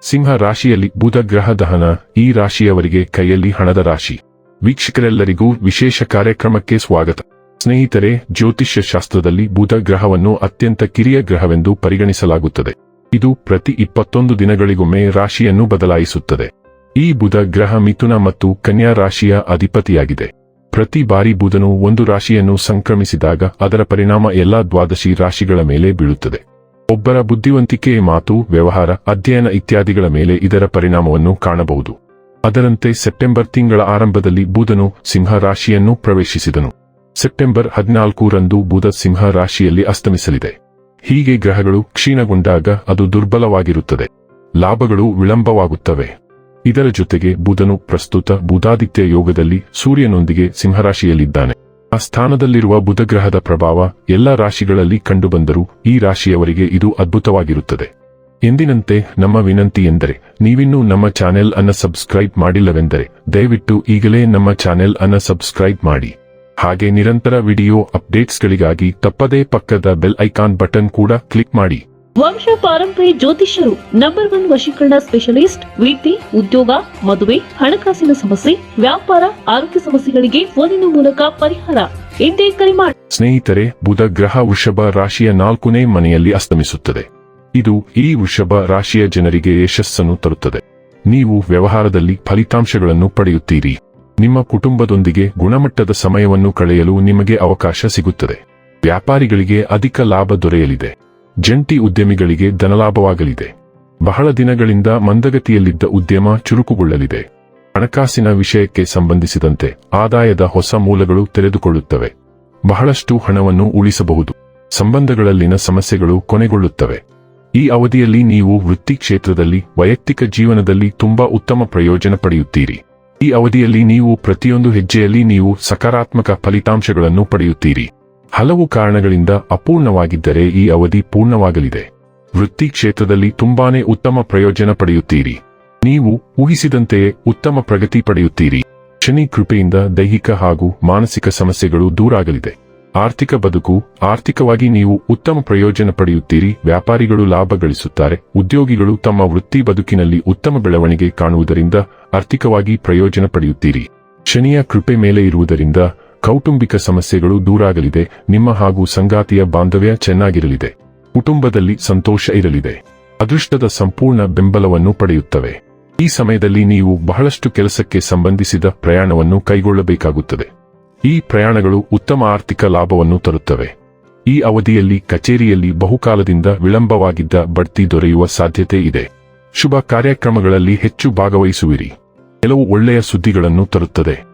ಸಿಂಹ ರಾಶಿಯಲ್ಲಿ ಬುಧ ಗ್ರಹ ದಹನ, ಈ ರಾಶಿಯವರಿಗೆ ಕೈಯಲ್ಲಿ ಹಣದ ರಾಶಿ. ವೀಕ್ಷಕರೆಲ್ಲರಿಗೂ ವಿಶೇಷ ಕಾರ್ಯಕ್ರಮಕ್ಕೆ ಸ್ವಾಗತ. ಸ್ನೇಹಿತರೆ, ಜ್ಯೋತಿಷ್ಯ ಶಾಸ್ತ್ರದಲ್ಲಿ ಬುಧ ಗ್ರಹವನ್ನು ಅತ್ಯಂತ ಕಿರಿಯ ಗ್ರಹವೆಂದು ಪರಿಗಣಿಸಲಾಗುತ್ತದೆ. ಇದು ಪ್ರತಿ ಇಪ್ಪತ್ತೊಂದು ದಿನಗಳಿಗೊಮ್ಮೆ ರಾಶಿಯನ್ನು ಬದಲಾಯಿಸುತ್ತದೆ. ಈ ಬುಧ ಗ್ರಹ ಮಿಥುನ ಮತ್ತು ಕನ್ಯಾ ರಾಶಿಯ ಅಧಿಪತಿಯಾಗಿದೆ. ಪ್ರತಿ ಬಾರಿ ಬುಧನು ಒಂದು ರಾಶಿಯನ್ನು ಸಂಕ್ರಮಿಸಿದಾಗ ಅದರ ಪರಿಣಾಮ ಎಲ್ಲಾ ದ್ವಾದಶಿ ರಾಶಿಗಳ ಮೇಲೆ ಬೀಳುತ್ತದೆ. ಒಬ್ಬರ ಬುದ್ಧಿವಂತಿಕೆ, ಮಾತು, ವ್ಯವಹಾರ, ಅಧ್ಯಯನ ಇತ್ಯಾದಿಗಳ ಮೇಲೆ ಇದರ ಪರಿಣಾಮವನ್ನು ಕಾಣಬಹುದು. ಅದರಂತೆ ಸೆಪ್ಟೆಂಬರ್ ತಿಂಗಳ ಆರಂಭದಲ್ಲಿ ಬುಧನು ಸಿಂಹ ರಾಶಿಯನ್ನು ಪ್ರವೇಶಿಸಿದನು. ಸೆಪ್ಟೆಂಬರ್ ಹದಿನಾಲ್ಕರಂದು ಬುಧ ಸಿಂಹ ರಾಶಿಯಲ್ಲಿ ಅಸ್ತಮಿಸಲಿದೆ. ಹೀಗೆ ಗ್ರಹಗಳು ಕ್ಷೀಣಗೊಂಡಾಗ ಅದು ದುರ್ಬಲವಾಗಿರುತ್ತದೆ. ಲಾಭಗಳು ವಿಳಂಬವಾಗುತ್ತವೆ. ಇದರ ಜೊತೆಗೆ ಬುಧನು ಪ್ರಸ್ತುತ ಬುಧಾದಿತ್ಯ ಯೋಗದಲ್ಲಿ ಸೂರ್ಯನೊಂದಿಗೆ ಸಿಂಹರಾಶಿಯಲ್ಲಿದ್ದಾನೆ ಆ ಸ್ಥಾನದಲ್ಲಿರುವ ಬುಧಗ್ರಹದ ಪ್ರಭಾವ ಎಲ್ಲ ರಾಶಿಗಳಲ್ಲಿ ಕಂಡುಬಂದರೂ ಈ ರಾಶಿಯವರಿಗೆ ಇದು ಅದ್ಭುತವಾಗಿರುತ್ತದೆ. ಎಂದಿನಂತೆ ನಮ್ಮ ವಿನಂತಿ ಎಂದರೆ, ನೀವಿನ್ನೂ ನಮ್ಮ ಚಾನೆಲ್ ಅನ್ನ ಸಬ್ಸ್ಕ್ರೈಬ್ ಮಾಡಿಲ್ಲವೆಂದರೆ, ದಯವಿಟ್ಟು ಈಗಲೇ ನಮ್ಮ ಚಾನೆಲ್ ಅನ್ನ ಸಬ್ಸ್ಕ್ರೈಬ್ ಮಾಡಿ. ಹಾಗೆ ನಿರಂತರ ವಿಡಿಯೋ ಅಪ್ಡೇಟ್ಸ್ಗಳಿಗಾಗಿ ತಪ್ಪದೇ ಪಕ್ಕದ ಬೆಲ್ ಐಕಾನ್ ಬಟನ್ ಕೂಡ ಕ್ಲಿಕ್ ಮಾಡಿ. ವಂಶ ಪಾರಂಪರ್ಯ ಜ್ಯೋತಿಷ್ಯರು ನಂಬರ್ ಒನ್ ವಶೀಕರಣ ಸ್ಪೆಷಲಿಸ್ಟ್ ವಿದ್ಯೆ ಉದ್ಯೋಗ, ಮದುವೆ, ಹಣಕಾಸಿನ ಸಮಸ್ಯೆ, ವ್ಯಾಪಾರ, ಆರೋಗ್ಯ ಸಮಸ್ಯೆಗಳಿಗೆ ಫೋನಿನ ಮೂಲಕ ಪರಿಹಾರ. ಎಂದೇ ಕರೆ ಮಾಡಿ ಸ್ನೇಹಿತರೆ, ಬುಧ ಗ್ರಹ ವೃಷಭ ರಾಶಿಯ ನಾಲ್ಕನೇ ಮನೆಯಲ್ಲಿ ಅಸ್ತಮಿಸುತ್ತದೆ. ಇದು ಈ ವೃಷಭ ರಾಶಿಯ ಜನರಿಗೆ ಯಶಸ್ಸನ್ನು ತರುತ್ತದೆ. ನೀವು ವ್ಯವಹಾರದಲ್ಲಿ ಫಲಿತಾಂಶಗಳನ್ನು ಪಡೆಯುತ್ತೀರಿ. ನಿಮ್ಮ ಕುಟುಂಬದೊಂದಿಗೆ ಗುಣಮಟ್ಟದ ಸಮಯವನ್ನು ಕಳೆಯಲು ನಿಮಗೆ ಅವಕಾಶ ಸಿಗುತ್ತದೆ. ವ್ಯಾಪಾರಿಗಳಿಗೆ ಅಧಿಕ ಲಾಭ ದೊರೆಯಲಿದೆ. ಜಂಟಿ ಉದ್ಯಮಿಗಳಿಗೆ ಧನಲಾಭವಾಗಲಿದೆ. ಬಹಳ ದಿನಗಳಿಂದ ಮಂದಗತಿಯಲ್ಲಿದ್ದ ಉದ್ಯಮ ಚುರುಕುಗೊಳ್ಳಲಿದೆ. ಹಣಕಾಸಿನ ವಿಷಯಕ್ಕೆ ಸಂಬಂಧಿಸಿದಂತೆ ಆದಾಯದ ಹೊಸ ಮೂಲಗಳು ತೆರೆದುಕೊಳ್ಳುತ್ತವೆ. ಬಹಳಷ್ಟು ಹಣವನ್ನು ಉಳಿಸಬಹುದು. ಸಂಬಂಧಗಳಲ್ಲಿನ ಸಮಸ್ಯೆಗಳು ಕೊನೆಗೊಳ್ಳುತ್ತವೆ. ಈ ಅವಧಿಯಲ್ಲಿ ನೀವು ವೃತ್ತಿ ಕ್ಷೇತ್ರದಲ್ಲಿ, ವೈಯಕ್ತಿಕ ಜೀವನದಲ್ಲಿ ತುಂಬಾ ಉತ್ತಮ ಪ್ರಯೋಜನ ಪಡೆಯುತ್ತೀರಿ. ಈ ಅವಧಿಯಲ್ಲಿ ನೀವು ಪ್ರತಿಯೊಂದು ಹೆಜ್ಜೆಯಲ್ಲಿ ನೀವು ಸಕಾರಾತ್ಮಕ ಫಲಿತಾಂಶಗಳನ್ನು ಪಡೆಯುತ್ತೀರಿ. ಹಲವು ಕಾರಣಗಳಿಂದ ಅಪೂರ್ಣವಾಗಿದ್ದರೆ ಈ ಅವಧಿ ಪೂರ್ಣವಾಗಲಿದೆ. ವೃತ್ತಿ ಕ್ಷೇತ್ರದಲ್ಲಿ ತುಂಬಾನೇ ಉತ್ತಮ ಪ್ರಯೋಜನ ಪಡೆಯುತ್ತೀರಿ. ನೀವು ಊಹಿಸಿದಂತೆಯೇ ಉತ್ತಮ ಪ್ರಗತಿ ಪಡೆಯುತ್ತೀರಿ. ಶನಿ ಕೃಪೆಯಿಂದ ದೈಹಿಕ ಹಾಗೂ ಮಾನಸಿಕ ಸಮಸ್ಯೆಗಳು ದೂರಾಗಲಿದೆ. ಆರ್ಥಿಕ ಬದುಕು, ಆರ್ಥಿಕವಾಗಿ ನೀವು ಉತ್ತಮ ಪ್ರಯೋಜನ ಪಡೆಯುತ್ತೀರಿ. ವ್ಯಾಪಾರಿಗಳು ಲಾಭ ಗಳಿಸುತ್ತಾರೆ. ಉದ್ಯೋಗಿಗಳು ತಮ್ಮ ವೃತ್ತಿ ಬದುಕಿನಲ್ಲಿ ಉತ್ತಮ ಬೆಳವಣಿಗೆ ಕಾಣುವುದರಿಂದ ಆರ್ಥಿಕವಾಗಿ ಪ್ರಯೋಜನ ಪಡೆಯುತ್ತೀರಿ. ಶನಿಯ ಕೃಪೆ ಮೇಲೆ ಇರುವುದರಿಂದ ಕೌಟುಂಬಿಕ ಸಮಸ್ಯೆಗಳು ದೂರಾಗಲಿದೆ, ನಿಮ್ಮ ಹಾಗೂ ಸಂಗಾತಿಯ ಬಾಂಧವ್ಯ ಚೆನ್ನಾಗಿರಲಿದೆ, ಕುಟುಂಬದಲ್ಲಿ ಸಂತೋಷ ಇರಲಿದೆ, ಅದೃಷ್ಟದ ಸಂಪೂರ್ಣ ಬೆಂಬಲವನ್ನು ಪಡೆಯುತ್ತವೆ. ಈ ಸಮಯದಲ್ಲಿ ನೀವು ಬಹಳಷ್ಟು ಕೆಲಸಕ್ಕೆ ಸಂಬಂಧಿಸಿದ ಪ್ರಯಾಣವನ್ನು ಕೈಗೊಳ್ಳಬೇಕಾಗುತ್ತದೆ. ಈ ಪ್ರಯಾಣಗಳು ಉತ್ತಮ ಆರ್ಥಿಕ ಲಾಭವನ್ನು ತರುತ್ತವೆ. ಈ ಅವಧಿಯಲ್ಲಿ ಕಚೇರಿಯಲ್ಲಿ ಬಹುಕಾಲದಿಂದ ವಿಳಂಬವಾಗಿದ್ದ ಬಡ್ತಿ ದೊರೆಯುವ ಸಾಧ್ಯತೆ ಇದೆ. ಶುಭ ಕಾರ್ಯಕ್ರಮಗಳಲ್ಲಿ ಹೆಚ್ಚು ಭಾಗವಹಿಸುವಿರಿ. ಕೆಲವು ಒಳ್ಳೆಯ ಸುದ್ದಿಗಳನ್ನು ತರುತ್ತದೆ.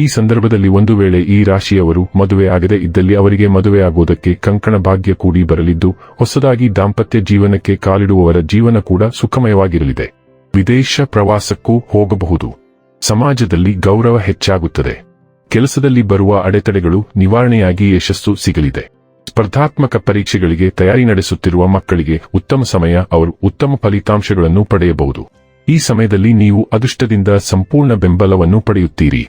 ಈ ಸಂದರ್ಭದಲ್ಲಿ ಒಂದು ವೇಳೆ ಈ ರಾಶಿಯವರು ಮದುವೆ ಆಗದೆ ಇದ್ದಲ್ಲಿ ಅವರಿಗೆ ಮದುವೆ ಆಗುವುದಕ್ಕೆ ಕಂಕಣ ಭಾಗ್ಯ ಕೂಡಿ ಬರಲಿದ್ದು, ಹೊಸದಾಗಿ ದಾಂಪತ್ಯ ಜೀವನಕ್ಕೆ ಕಾಲಿಡುವವರ ಜೀವನ ಕೂಡ ಸುಖಮಯವಾಗಿರಲಿದೆ. ವಿದೇಶ ಪ್ರವಾಸಕ್ಕೂ ಹೋಗಬಹುದು. ಸಮಾಜದಲ್ಲಿ ಗೌರವ ಹೆಚ್ಚಾಗುತ್ತದೆ. ಕೆಲಸದಲ್ಲಿ ಬರುವ ಅಡೆತಡೆಗಳು ನಿವಾರಣೆಯಾಗಿ ಯಶಸ್ಸು ಸಿಗಲಿದೆ. ಸ್ಪರ್ಧಾತ್ಮಕ ಪರೀಕ್ಷೆಗಳಿಗೆ ತಯಾರಿ ನಡೆಸುತ್ತಿರುವ ಮಕ್ಕಳಿಗೆ ಉತ್ತಮ ಸಮಯ, ಅವರು ಉತ್ತಮ ಫಲಿತಾಂಶಗಳನ್ನು ಪಡೆಯಬಹುದು. ಈ ಸಮಯದಲ್ಲಿ ನೀವು ಅದೃಷ್ಟದಿಂದ ಸಂಪೂರ್ಣ ಬೆಂಬಲವನ್ನು ಪಡೆಯುತ್ತೀರಿ.